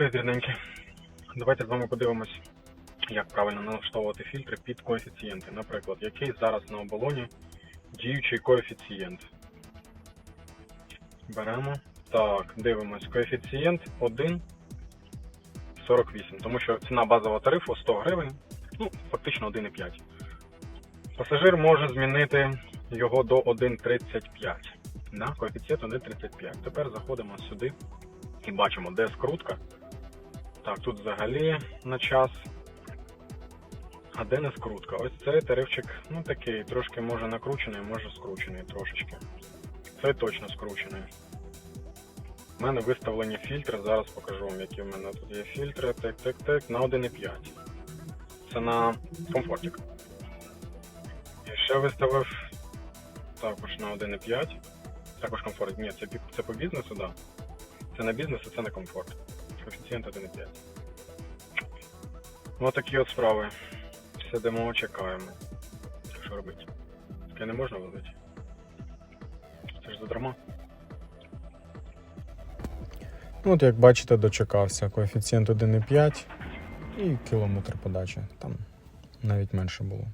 Привіт, рідненькі. Давайте з вами подивимось, як правильно налаштовувати фільтри під коефіцієнти. Наприклад, який зараз на оболоні діючий коефіцієнт. Беремо. Так, дивимось. Коефіцієнт 1,48, тому що ціна базового тарифу 100 гривень, ну, фактично 1,5. Пасажир може змінити його до 1,35. Да? Коефіцієнт 1,35. Тепер заходимо сюди і бачимо, де скрутка. Так, тут взагалі на час. А де не скрутка? Ось цей тарифчик, ну такий, трошки може накручений, може скручений трошечки. Це точно скручений. У мене виставлені фільтри, зараз покажу вам, які в мене тут є фільтри. Так, так, так, на 1,5. Це на комфортик. І ще виставив також на 1,5. Також комфорт. Ні, це, це по бізнесу, так. Да. Це на бізнес, а це на комфорт. Коефіцієнт 1,5. Ось такі от справи. Сидимо, чекаємо. Що робити? Таке не можна возити. Це ж задарма. Ну, От як бачите, дочекався коефіцієнт 1,5 і кілометр подачі. Там навіть менше було.